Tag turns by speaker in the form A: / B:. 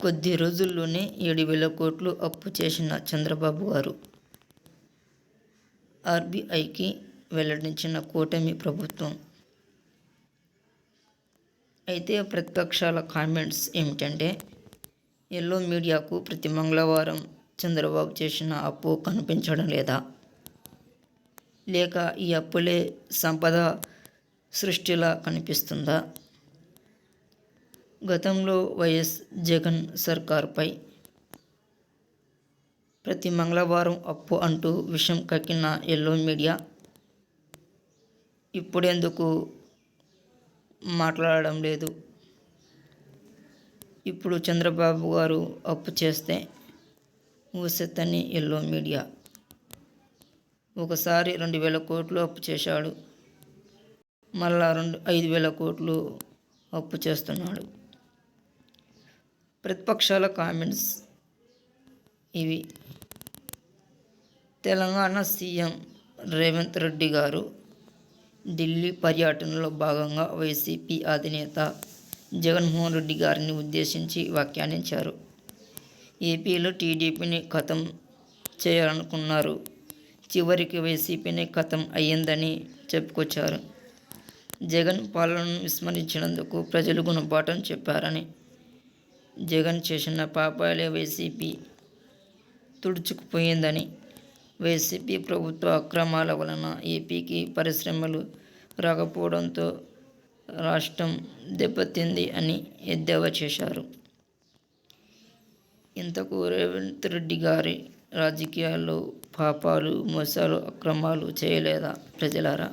A: కొద్ది రోజుల్లోనే ఏడు వేల కోట్లు అప్పు చేసిన చంద్రబాబు గారు. ఆర్బీఐకి వెల్లడించిన కూటమి ప్రభుత్వం. అయితే ప్రతిపక్షాల కామెంట్స్ ఏమిటంటే ఎల్లో మీడియాకు ప్రతి మంగళవారం చంద్రబాబు చేసిన అప్పు కనిపించడం లేదా? లేక ఈ అప్పులే సంపద సృష్టిలా కనిపిస్తుందా? గతంలో వైఎస్ జగన్ సర్కార్పై ప్రతి మంగళవారం అప్పు అంటూ విషం కక్కిన ఎల్లో మీడియా ఇప్పుడెందుకు మాట్లాడడం లేదు. ఇప్పుడు చంద్రబాబు గారు అప్పు చేస్తే ఊసెత్తని ఎల్లో మీడియా. ఒకసారి రెండు వేల కోట్లు అప్పు చేశాడు. మళ్ళా రెండు ఐదు వేల కోట్లు అప్పు చేస్తున్నాడు. ప్రతిపక్షాల కామెంట్స్ ఇవి. తెలంగాణ సీఎం రేవంత్ రెడ్డి గారు ఢిల్లీ పర్యటనలో భాగంగా వైసీపీ అధినేత జగన్మోహన్ రెడ్డి గారిని ఉద్దేశించి వ్యాఖ్యానించారు. ఏపీలో టీడీపీని ఖతం చేయాలనుకున్నారు. చివరికి వైసీపీని ఖతం అయ్యిందని చెప్పుకొచ్చారు. జగన్ పాలనను విస్మరించినందుకు ప్రజలు గుణపాఠం చెప్పారని జగన్ చేసిన పాపాలే వైసీపీ తుడుచుకుపోయిందని వైసీపీ ప్రభుత్వ అక్రమాల వలన ఏపీకి పరిశ్రమలు రాకపోవడంతో రాష్ట్రం దెబ్బతింది అని ఎద్దేవా చేశారు. ఇంతకు రేవంత్ రెడ్డి గారి రాజకీయాల్లో పాపాలు మోసాలు అక్రమాలు చేయలేదా ప్రజలారా?